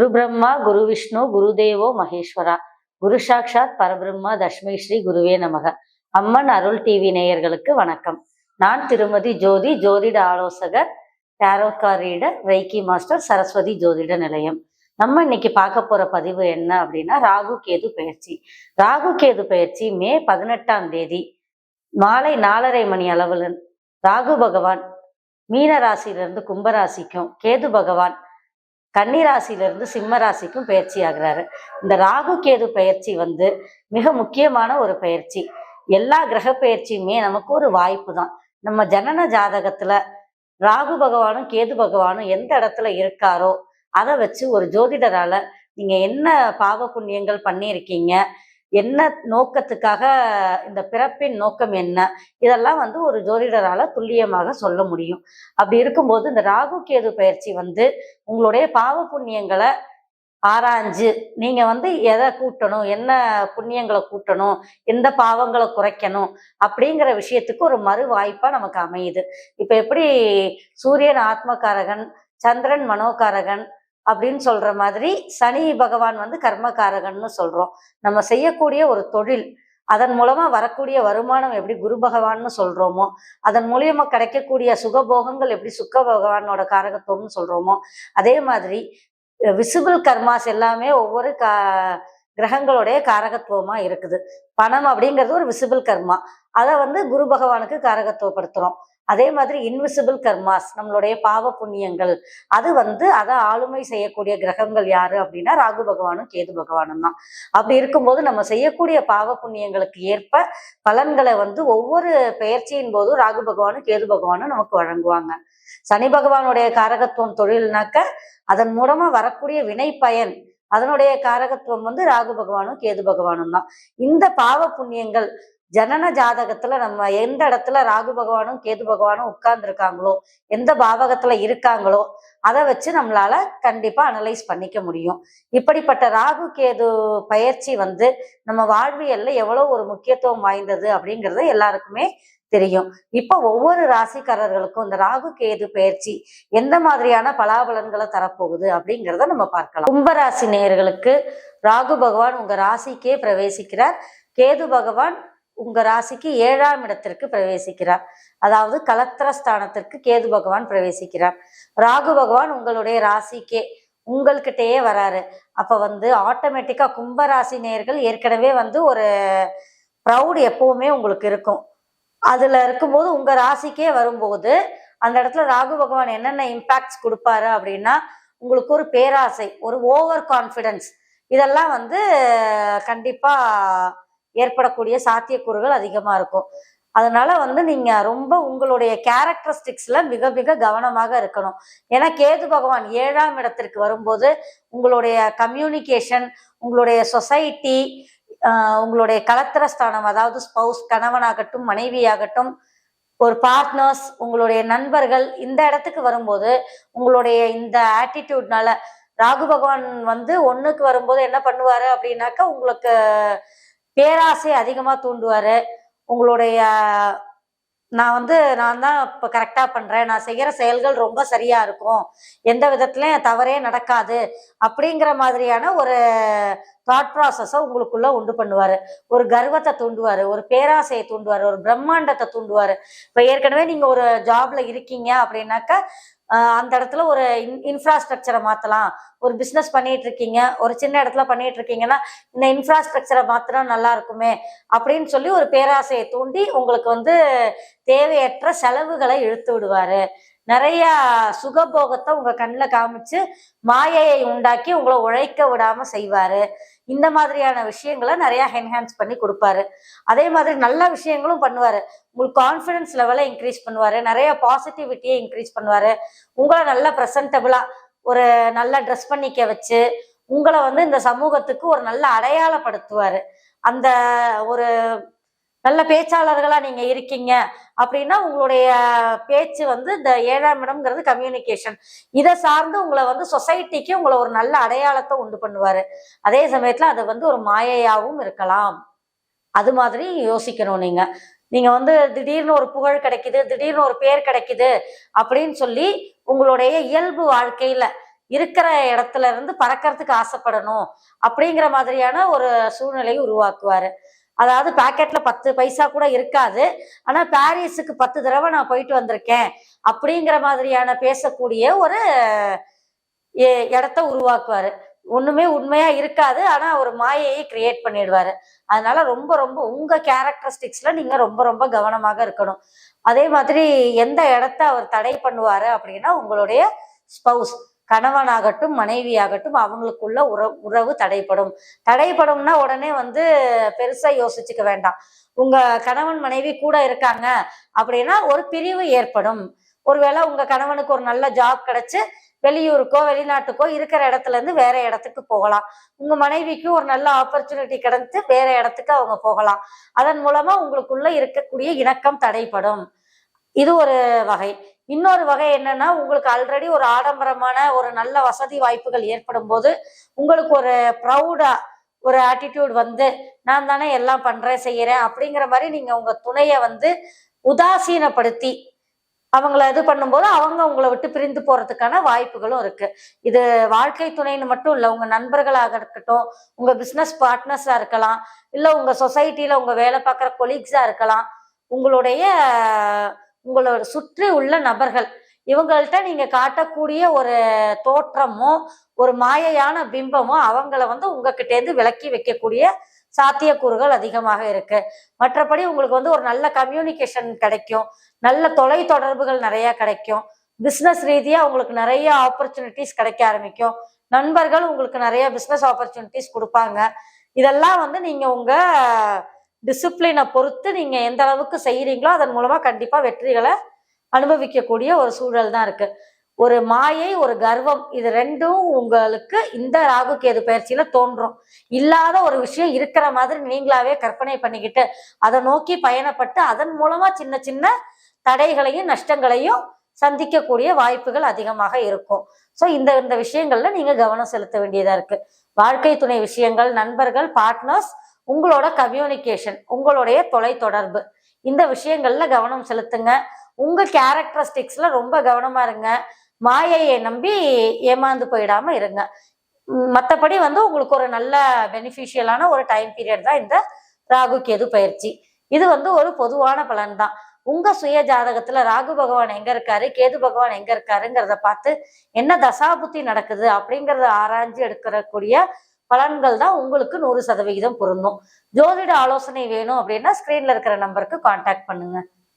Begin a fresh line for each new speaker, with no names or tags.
குரு பிரம்மா குரு விஷ்ணு குருதேவோ மகேஸ்வரா. குரு சாக்ஷாத் பரபிரம்மா தஷ்மை ஸ்ரீ குருவே நமக. அம்மன் அருள் டிவி நேயர்களுக்கு வணக்கம். நான் திருமதி ஜோதி ஜோதிட ஆலோசகர் டேரோக்கா ரீடர் ரெய்கி மாஸ்டர் சரஸ்வதி ஜோதிட நிலையம். நம்ம இன்னைக்கு பார்க்க போற பதிவு என்ன அப்படின்னா ராகு கேது பயிற்சி. ராகு கேது பயிற்சி மே பதினெட்டாம் தேதி மாலை நாலரை மணி அளவில் ராகு பகவான் மீன ராசியிலிருந்து கும்பராசிக்கும் கேது பகவான் கன்னிராசியிலிருந்து சிம்ம ராசிக்கும் பயிற்சி ஆகுறாரு இந்த ராகு கேது பயிற்சி வந்து மிக முக்கியமான ஒரு பயிற்சி. எல்லா கிரக பயிற்சியுமே நமக்கு ஒரு வாய்ப்பு தான். நம்ம ஜனன ஜாதகத்துல ராகு பகவானும் கேது பகவானும் எந்த இடத்துல இருக்காரோ அதை வச்சு ஒரு ஜோதிடரால நீங்க என்ன பாவ புண்ணியங்கள் பண்ணியிருக்கீங்க என்ன நோக்கத்துக்காக இந்த பிறப்பின் நோக்கம் என்ன? இதெல்லாம் வந்து ஒரு ஜோதிடரால துல்லியமாக சொல்ல முடியும். அப்படி இருக்கும்போது இந்த ராகு கேது பயிற்சி வந்து உங்களுடைய பாவ புண்ணியங்களை ஆராய்ஞ்சு நீங்க வந்து எதை கூட்டணும் என்ன புண்ணியங்களை கூட்டணும் எந்த பாவங்களை குறைக்கணும் அப்படிங்கிற விஷயத்துக்கு ஒரு மறு வாய்ப்பா நமக்கு அமையுது. இப்ப எப்படி சூரியன் ஆத்மகாரகன் சந்திரன் மனோகாரகன் அப்படின்னு சொல்ற மாதிரி சனி பகவான் வந்து கர்மகாரகன்னு சொல்றோம். நம்ம செய்யக்கூடிய ஒரு தொழில் அதன் மூலமா வரக்கூடிய வருமானம் எப்படி குரு பகவான்னு சொல்றோமோ அதன் மூலியமா கிடைக்கக்கூடிய சுகபோகங்கள் எப்படி சுக்க பகவானோட காரகத்துவம்னு சொல்றோமோ அதே மாதிரி விசிபிள் கர்மாஸ் எல்லாமே ஒவ்வொரு கா கிரகங்களுடைய காரகத்துவமா இருக்குது. பணம் அப்படிங்கிறது ஒரு விசிபிள் கர்மா அதை வந்து குரு பகவானுக்கு காரகத்துவப்படுத்துறோம். அதே மாதிரி இன்விசிபிள் கர்மாஸ் நம்மளுடைய பாவ புண்ணியங்கள் அது வந்து அதை ஆளுமை செய்யக்கூடிய கிரகங்கள் யாரு அப்படின்னா ராகு பகவானும் கேது பகவானும் தான். அப்படி இருக்கும்போது நம்ம செய்யக்கூடிய பாவ புண்ணியங்களுக்கு ஏற்ப பலன்களை வந்து ஒவ்வொரு பெயர்ச்சியின் போதும் ராகு பகவானும் கேது பகவானும் நமக்கு வழங்குவாங்க. சனி பகவானுடைய காரகத்துவம் தொழில்னாக்க அதன் மூலமா வரக்கூடிய வினை பயன் அதனுடைய காரகத்துவம் வந்து ராகு பகவானும் கேது பகவானும் தான். இந்த பாவ புண்ணியங்கள் ஜனன ஜாதகத்துல நம்ம எந்த இடத்துல ராகு பகவானும் கேது பகவானும் உட்கார்ந்துருக்காங்களோ எந்த பாவகத்துல இருக்காங்களோ அதை வச்சு நம்மளால கண்டிப்பா அனலைஸ் பண்ணிக்க முடியும். இப்படிப்பட்ட ராகு கேது பயிற்சி வந்து நம்ம வாழ்வியல்ல எவ்வளவு ஒரு முக்கியத்துவம் வாய்ந்தது அப்படிங்கிறது எல்லாருக்குமே தெரியும். இப்போ ஒவ்வொரு ராசிக்காரர்களுக்கும் இந்த ராகு கேது பயிற்சி எந்த மாதிரியான பலாபலன்களை தரப்போகுது அப்படிங்கிறத நம்ம பார்க்கலாம். கும்பராசி நேயர்களுக்கு ராகு பகவான் உங்க ராசிக்கே பிரவேசிக்கிறார். கேது பகவான் உங்க ராசிக்கு ஏழாம் இடத்திற்கு பிரவேசிக்கிறார். அதாவது கலத்திரஸ்தானத்திற்கு கேது பகவான் பிரவேசிக்கிறார். ராகு பகவான் உங்களுடைய ராசிக்கே உங்கள்கிட்டயே வராரு. அப்ப வந்து ஆட்டோமேட்டிக்கா கும்பராசி நேயர்கள் ஏற்கனவே வந்து ஒரு ப்ரௌட் எப்பவுமே உங்களுக்கு இருக்கும். அதுல இருக்கும்போது உங்க ராசிக்கே வரும்போது அந்த இடத்துல ராகு பகவான் என்னென்ன இம்பாக்ட்ஸ் கொடுப்பாரு அப்படின்னா உங்களுக்கு ஒரு பேராசை ஒரு ஓவர் கான்ஃபிடன்ஸ் இதெல்லாம் வந்து கண்டிப்பா ஏற்படக்கூடிய சாத்தியக்கூறுகள் அதிகமாக இருக்கும். அதனால வந்து நீங்க ரொம்ப உங்களுடைய கேரக்டரிஸ்டிக்ஸ்ல மிக மிக கவனமாக இருக்கணும். ஏன்னா கேது பகவான் ஏழாம் இடத்திற்கு வரும்போது உங்களுடைய கம்யூனிகேஷன் உங்களுடைய சொசைட்டி உங்களுடைய கலத்திரஸ்தானம் அதாவது ஸ்பௌஸ் கணவனாகட்டும் மனைவியாகட்டும் ஒரு பார்ட்னர்ஸ் உங்களுடைய நண்பர்கள் இந்த இடத்துக்கு வரும்போது உங்களுடைய இந்த ஆட்டிடியூட்னால ராகு பகவான் வந்து ஒண்ணுக்கு வரும்போது என்ன பண்ணுவாரு அப்படின்னாக்கா உங்களுக்கு பேராசை அதிகமாக தூண்டுவார். உங்களுடைய நான் வந்து நான் தான் இப்போ கரெக்டாக பண்ணுறேன் நான் செய்கிற செயல்கள் ரொம்ப சரியாக இருக்கும். எந்த விதத்துலையும் தவறே நடக்காது. அப்படிங்கிற மாதிரியான ஒரு தாட் ப்ராசஸை உங்களுக்குள்ளே உண்டு பண்ணுவார். ஒரு கர்வத்தை தூண்டுவார். ஒரு பேராசையை தூண்டுவார். ஒரு பிரம்மாண்டத்தை தூண்டுவார். இப்போ ஏற்கனவே நீங்கள் ஒரு ஜாப்ல இருக்கீங்க அப்படின்னாக்கா அந்த இடத்துல ஒரு இன் இன்ஃப்ராஸ்ட்ரக்சரை மாற்றலாம் ஒரு பிஸ்னஸ் பண்ணிட்டு இருக்கீங்க ஒரு சின்ன இடத்துல பண்ணிட்டு இருக்கீங்கன்னா இந்த இன்ஃப்ராஸ்ட்ரக்சரை மாத்தினா நல்லா இருக்குமே அப்படின்னு சொல்லி ஒரு பேராசையை தூண்டி உங்களுக்கு வந்து தேவையற்ற செலவுகளை இழுத்து விடுவாரு. நிறைய சுகபோகத்தை உங்க கண்ணில் காமிச்சு மாயையை உண்டாக்கி உங்களை உழைக்க விடாம செய்வாரு. இந்த மாதிரியான விஷயங்களை நிறைய என்ஹான்ஸ் பண்ணி கொடுப்பாரு. அதே மாதிரி நல்ல விஷயங்களும் பண்ணுவாரு. உங்களுக்கு கான்ஃபிடன்ஸ் லெவலை இன்க்ரீஸ் பண்ணுவாரு. நிறைய பாசிட்டிவிட்டியை இன்க்ரீஸ் பண்ணுவாரு. உங்களை நல்ல ப்ரெசன்டபுளா ஒரு நல்ல ட்ரெஸ் பண்ணிக்க வச்சு உங்களை வந்து இந்த சமூகத்துக்கு ஒரு நல்ல அடையாளப்படுத்துவாரு. அந்த ஒரு நல்ல பேச்சாளர்களா நீங்க இருக்கீங்க. அப்படின்னா உங்களுடைய பேச்சு வந்து இந்த ஏழாம் இடம்ங்கிறது கம்யூனிகேஷன் இதை சார்ந்து உங்களை வந்து சொசைட்டிக்கு உங்களை ஒரு நல்ல அடையாளத்தை உண்டு பண்ணுவார். அதே சமயத்தில் அது வந்து ஒரு மாயையாகவும் இருக்கலாம். அது மாதிரி யோசிக்கணும் நீங்கள் நீங்கள் வந்து திடீர்னு ஒரு புகழ் கிடைக்குது திடீர்னு ஒரு பேர் கிடைக்குது அப்படின்னு சொல்லி உங்களுடைய இயல்பு வாழ்க்கையில் இருக்கிற இடத்துல இருந்து பறக்கிறதுக்கு ஆசைப்படணும் அப்படிங்கிற மாதிரியான ஒரு சூழ்நிலையை உருவாக்குவார். அதாவது பாக்கெட்ல பத்து பைசா கூட இருக்காது. ஆனா பாரிஸுக்கு பத்து தடவை நான் போயிட்டு வந்திருக்கேன். அப்படிங்கிற மாதிரியான பேசக்கூடிய ஒரு எ- இடத்த உருவாக்குவாரு. ஒண்ணுமே உண்மையா இருக்காது. ஆனா ஒரு மாயையை கிரியேட் பண்ணிடுவாரு. அதனால ரொம்ப ரொம்ப உங்க கேரக்டரிஸ்டிக்ஸ்ல நீங்க ரொம்ப ரொம்ப கவனமாக இருக்கணும். அதே மாதிரி எந்த இடத்த அவர் தடை பண்ணுவாரு அப்படின்னா உங்களுடைய ஸ்பௌஸ் கணவனாகட்டும் மனைவியாகட்டும் அவங்களுக்குள்ள உறவு உறவு தடைப்படும் தடைப்படும்னா உடனே வந்து பெருசா யோசிச்சுக்க வேண்டாம். உங்க கணவன் மனைவி கூட இருக்காங்க அப்படின்னா ஒரு பிரிவு ஏற்படும். ஒருவேளை உங்க கணவனுக்கு ஒரு நல்ல ஜாப் கிடைச்சு வெளியூருக்கோ வெளிநாட்டுக்கோ இருக்கிற இடத்துல இருந்து வேற இடத்துக்கு போகலாம். உங்க மனைவிக்கு ஒரு நல்ல ஆப்பர்ச்சுனிட்டி கிடைத்து வேற இடத்துக்கு அவங்க போகலாம். அதன் மூலமா உங்களுக்குள்ள இருக்கக்கூடிய இணக்கம் தடைப்படும் இது ஒரு வகை. இன்னொரு வகை என்னன்னா உங்களுக்கு ஆல்ரெடி ஒரு ஆடம்பரமான ஒரு நல்ல வசதி வாய்ப்புகள் ஏற்படும் போது உங்களுக்கு ஒரு ப்ரௌடா ஒரு ஆட்டிடியூட் வந்து நான் தானே எல்லாம் பண்றேன் செய்யறேன் அப்படிங்கிற மாதிரி நீங்க உங்க துணையை வந்து உதாசீனப்படுத்தி அவங்கள இது பண்ணும்போது அவங்க உங்களை விட்டு பிரிந்து போறதுக்கான வாய்ப்புகளும் இருக்கு. இது வாழ்க்கை துணைன்னு மட்டும் இல்லை உங்க நண்பர்களாக இருக்கட்டும் உங்க பிசினஸ் பார்ட்னர்ஸா இருக்கலாம் இல்லை உங்க சொசைட்டில உங்க வேலை பார்க்குற கொலீக்ஸா இருக்கலாம் உங்களுடைய உங்களோட சுற்றி உள்ள நபர்கள் இவங்கள்ட்ட நீங்க காட்டக்கூடிய ஒரு தோற்றமும் ஒரு மாயையான பிம்பமும் அவங்கள வந்து உங்ககிட்ட இருந்து விலக்கி வைக்கக்கூடிய சாத்தியக்கூறுகள் அதிகமாக இருக்கு. மற்றபடி உங்களுக்கு வந்து ஒரு நல்ல கம்யூனிகேஷன் கிடைக்கும். நல்ல தொலை தொடர்புகள் நிறைய கிடைக்கும். பிஸ்னஸ் ரீதியா உங்களுக்கு நிறைய ஆப்பர்ச்சுனிட்டிஸ் கிடைக்க ஆரம்பிக்கும். நண்பர்கள் உங்களுக்கு நிறைய பிஸ்னஸ் ஆப்பர்ச்சுனிட்டிஸ் கொடுப்பாங்க. இதெல்லாம் வந்து நீங்க உங்க டிசிப்ளினை பொறுத்து நீங்கள் எந்த அளவுக்கு செய்கிறீங்களோ அதன் மூலமாக கண்டிப்பாக வெற்றிகளை அனுபவிக்கக்கூடிய ஒரு சூழல் தான் இருக்குது ஒரு மாயை ஒரு கர்வம் இது ரெண்டும் உங்களுக்கு இந்த ராகு கேது பயிற்சியில தோன்றும். இல்லாத ஒரு விஷயம் இருக்கிற மாதிரி நீங்களாவே கற்பனை பண்ணிக்கிட்டு அதை நோக்கி பயணப்பட்டு அதன் மூலமா சின்ன சின்ன தடைகளையும் நஷ்டங்களையும் சந்திக்கக்கூடிய வாய்ப்புகள் அதிகமாக இருக்கும். ஸோ இந்த இந்த விஷயங்கள்ல நீங்க கவனம் செலுத்த வேண்டியதா இருக்கு. வாழ்க்கை துணை விஷயங்கள் நண்பர்கள் பார்ட்னர்ஸ் உங்களோட கம்யூனிகேஷன் உங்களுடைய தொலை தொடர்பு இந்த விஷயங்கள்ல கவனம் செலுத்துங்க. உங்க கேரக்டரிஸ்டிக்ஸ்ல ரொம்ப கவனமா இருங்க. மாயையை நம்பி ஏமாந்து போயிடாம இருங்க. மற்றபடி வந்து உங்களுக்கு ஒரு நல்ல பெனிஃபிஷியலான ஒரு டைம் பீரியட் தான் இந்த ராகு கேது பயிற்சி. இது வந்து ஒரு பொதுவான பலன் தான். உங்க சுய ஜாதகத்துல ராகு பகவான் எங்க இருக்காரு கேது பகவான் எங்க இருக்காருங்கிறத பார்த்து என்ன தசாபுத்தி நடக்குது அப்படிங்கறத ஆராய்ஞ்சு எடுக்கக்கூடிய பலன்கள் தான் உங்களுக்கு நூறு சதவிகிதம் பொருந்தும். ஜோதிட ஆலோசனை வேணும் அப்படின்னா ஸ்கிரீன்ல இருக்கிற நம்பருக்கு காண்டாக்ட் பண்ணுங்க.